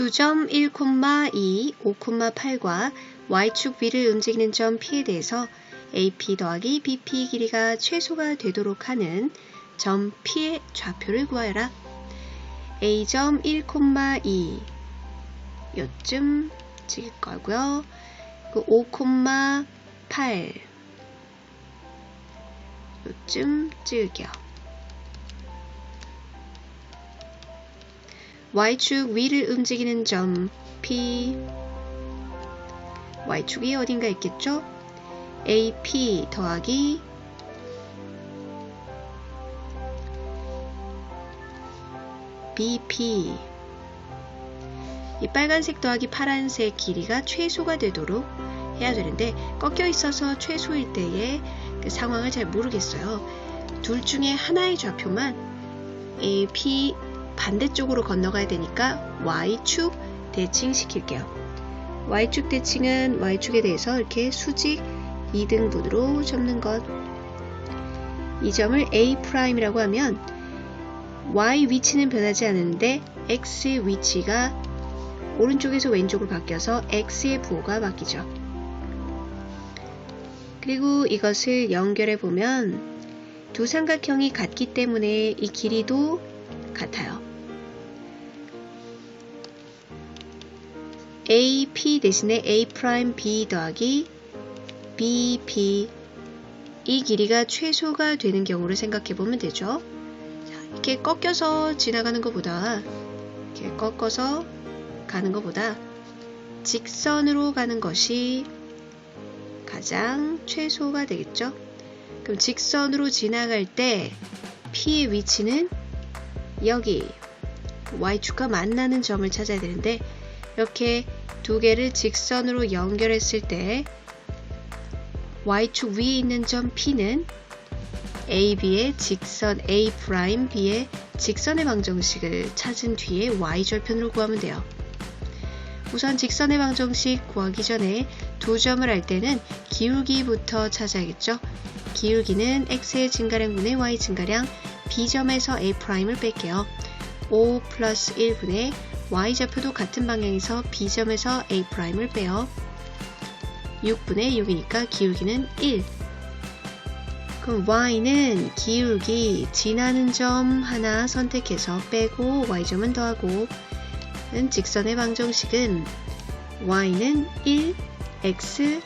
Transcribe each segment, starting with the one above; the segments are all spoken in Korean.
2점 1,2, 5,8과 y축 위를 움직이는 점 P에 대해서 AP 더하기 BP 길이가 최소가 되도록 하는 점 P의 좌표를 구하여라. A점 1,2 요쯤 찍을 거고요. 그5,8 요쯤 찍을게요. Y축 위를 움직이는 점 P y축이 어딘가 있겠죠? AP 더하기 BP 이 빨간색 더하기 파란색 길이가 최소가 되도록 해야 되는데 꺾여 있어서 최소일 때의 그 상황을 잘 모르겠어요. 둘 중에 하나의 좌표만 AP 반대쪽으로 건너가야 되니까 Y축 대칭 시킬게요. Y축 대칭은 Y축에 대해서 이렇게 수직 2등분으로 접는 것. 이 점을 A'이라고 하면 Y 위치는 변하지 않는데 X 위치가 오른쪽에서 왼쪽으로 바뀌어서 X의 부호가 바뀌죠. 그리고 이것을 연결해 보면 두 삼각형이 같기 때문에 이 길이도 같아요. AP 대신에 A'B 더하기 BP 이 길이가 최소가 되는 경우를 생각해 보면 되죠. 자, 이렇게 꺾여서 지나가는 것보다 이렇게 꺾어서 가는 것보다 직선으로 가는 것이 가장 최소가 되겠죠. 그럼 직선으로 지나갈 때 P의 위치는 여기 Y축과 만나는 점을 찾아야 되는데 이렇게 두 개를 직선으로 연결했을 때 Y축 위에 있는 점 P는 AB의 직선 A'B의 직선의 방정식을 찾은 뒤에 Y절편으로 구하면 돼요. 우선 직선의 방정식 구하기 전에 두 점을 할 때는 기울기부터 찾아야겠죠. 기울기는 x의 증가량분의 y 증가량 b점에서 a'을 뺄게요. 5 플러스 1분의 y좌표도 같은 방향에서 b점에서 a'을 빼요. 6분의 6이니까 기울기는 1. 그럼 y는 기울기 지나는 점 하나 선택해서 빼고 y점은 더하고 는 직선의 방정식은 y는 1, x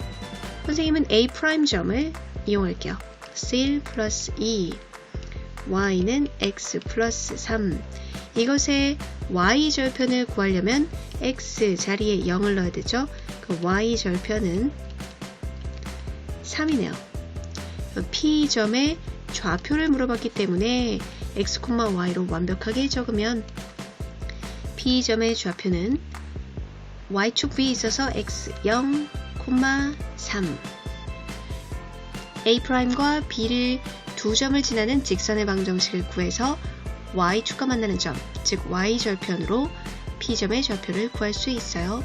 선생님은 a'점을 이용할게요. 1 플러스 2 y는 x 플러스 3 이것의 y절편을 구하려면 x 자리에 0을 넣어야 되죠. 그 y절편은 3이네요. p점의 좌표를 물어봤기 때문에 x, y로 완벽하게 적으면 P점의 좌표는 Y축 위에 있어서 X 0, 3 A'과 B를 두 점을 지나는 직선의 방정식을 구해서 Y축과 만나는 점, 즉 Y절편으로 P점의 좌표를 구할 수 있어요.